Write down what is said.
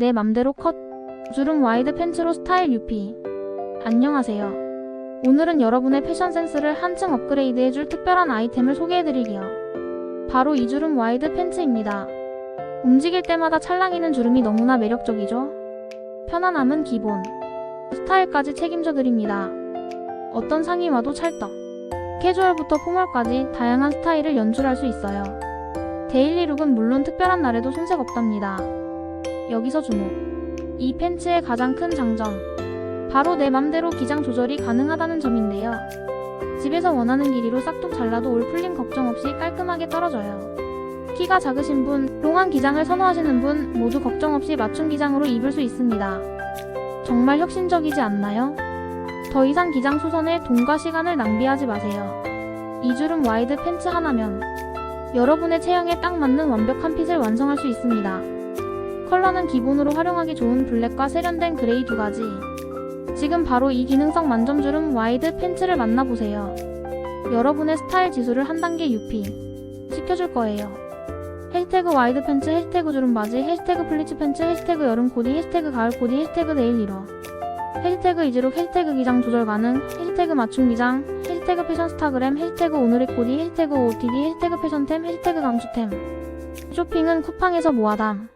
내 맘대로 컷. 주름 와이드 팬츠로 스타일 UP. 안녕하세요. 오늘은 여러분의 패션 센스를 한층 업그레이드 해줄 특별한 아이템을 소개해드릴게요. 바로 이 주름 와이드 팬츠입니다. 움직일 때마다 찰랑이는 주름이 너무나 매력적이죠? 편안함은 기본. 스타일까지 책임져 드립니다. 어떤 상의 와도 찰떡. 캐주얼부터 포멀까지 다양한 스타일을 연출할 수 있어요. 데일리 룩은 물론 특별한 날에도 손색 없답니다. 여기서 주목. 이 팬츠의 가장 큰 장점. 바로 내 맘대로 기장 조절이 가능하다는 점인데요. 집에서 원하는 길이로 싹둑 잘라도 올 풀림 걱정 없이 깔끔하게 떨어져요. 키가 작으신 분, 롱한 기장을 선호하시는 분 모두 걱정 없이 맞춤 기장으로 입을 수 있습니다. 정말 혁신적이지 않나요? 더 이상 기장 수선에 돈과 시간을 낭비하지 마세요. 이 주름 와이드 팬츠 하나면 여러분의 체형에 딱 맞는 완벽한 핏을 완성할 수 있습니다. 컬러는 기본으로 활용하기 좋은 블랙과 세련된 그레이 두 가지. 지금 바로 이 기능성 만점 주름 와이드 팬츠를 만나보세요. 여러분의 스타일 지수를 한 단계 유피 시켜줄 거예요. 해시태그 와이드 팬츠, 해시태그 주름 바지, 해시태그 플리츠 팬츠, 해시태그 여름 코디, 해시태그 가을 코디, 해시태그 네일 이러. 해시태그 이지룩, 해시태그 기장 조절 가능, 해시태그 맞춤 기장, 해시태그 패션 스타그램, 해시태그 오늘의 코디, 해시태그 OOTD, 해시태그 패션템, 해시태그 강추템. 쇼핑은 쿠팡에서 모아담.